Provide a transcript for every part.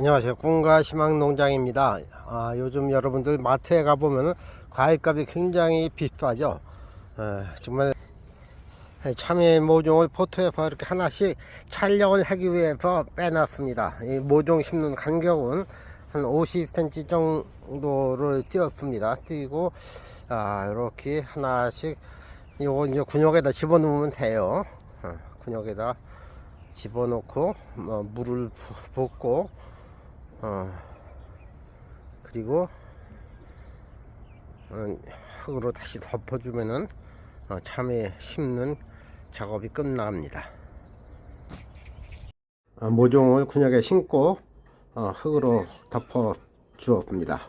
안녕하세요. 꿈과 희망 농장입니다. 아, 요즘 여러분들 마트에 가보면 과일값이 굉장히 비싸죠. 에, 정말 참외 모종을 포토에서 이렇게 하나씩 촬영을 하기 위해서 빼놨습니다. 이 모종 심는 간격은 한 50cm 정도를 띄었습니다. 띄고 아, 이렇게 하나씩 이거 이제 군역에다 집어넣으면 돼요. 어, 군역에다 집어넣고 뭐 물을 부- 붓고 어 그리고 어, 흙으로 다시 덮어주면은 어, 참외 심는 작업이 끝납니다. 어, 모종을 군역에 심고 어, 흙으로 덮어 주었습니다.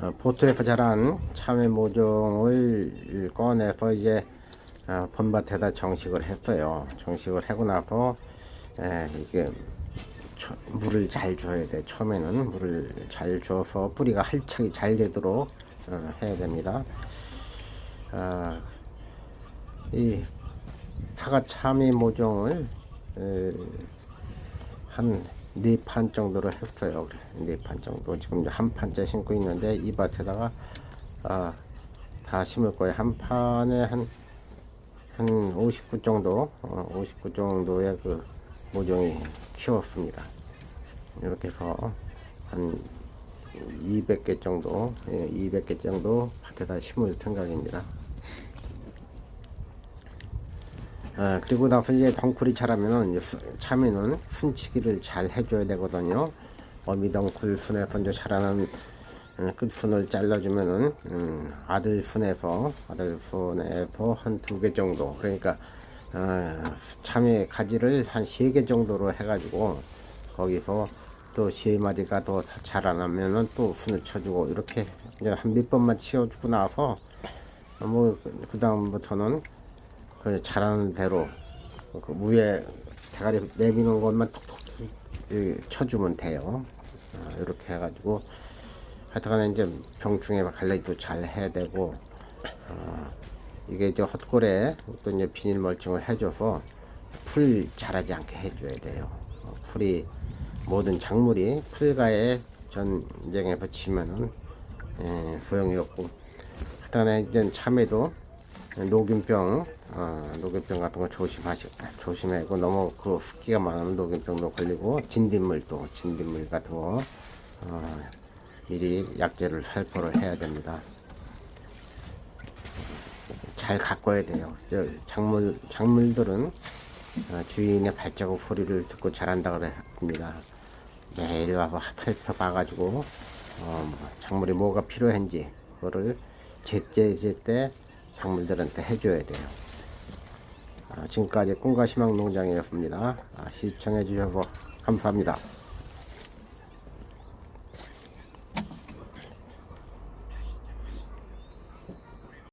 어, 포트에서 자란 참외 모종을 꺼내서 이제 어, 봄밭에다 정식을 했어요. 정식을 하고 나서 에, 이게 처- 물을 잘 줘야 돼. 처음에는 물을 잘 줘서 뿌리가 활착이 잘 되도록 어, 해야 됩니다. 아, 이 사과 참외 모종을 에, 한네 판 정도로 했어요. 네 판 정도. 지금 한 판째 심고 있는데 이 밭에다가 아, 다 심을 거예요. 한 판에 한, 한 59 정도, 어, 59 정도의 그 모종이 키웠습니다. 이렇게 해서 한 200개 정도, 예, 200개 정도 밭에다 심을 생각입니다. 아, 그리고 나서 이제 덩쿨이 수- 참외는 순치기를 잘 해줘야 되거든요. 어미덩쿨 순에서 이제 자라는 어, 끝순을 잘라주면은 음, 아들 순에서 아들 순에서 한 두 개 정도 그러니까 어, 참외 가지를 한 세 개 정도로 해가지고 거기서 또 세 마디가 더 자라나면은 또 순을 쳐주고 이렇게 한 몇 번만 치워주고 나서 뭐 그 다음부터는 그 잘하는 대로 그 위에 대가리 내미는 것만 톡톡 이, 쳐주면 돼요. 어, 이렇게 해가지고 하여튼간에 이제 병충해 관리도 잘 해야 되고 어, 이게 이제 헛골에 또 이제 비닐 멀칭을 해줘서 풀 자라지 않게 해줘야 돼요. 어, 풀이 모든 작물이 풀가에 전쟁에 붙이면은 예, 소용이 없고 하여튼간에 이제 참외도 녹균병, 어, 녹균병 같은 거 조심하시, 조심하고 너무 그 습기가 많으면 녹균병도 걸리고 진딧물도 진딧물 같은 거 어, 미리 약제를 살포를 해야 됩니다. 잘 가꿔야 돼요. 저 작물 작물들은 어, 주인의 발자국 소리를 듣고 자란다 그럽니다. 매일 와서 살펴봐가지고 어, 뭐 작물이 뭐가 필요한지 그거를 제때 제때 작물들한테 해줘야 돼요. 아, 지금까지 꿈과 희망 농장이었습니다. 아, 시청해 주셔서 감사합니다.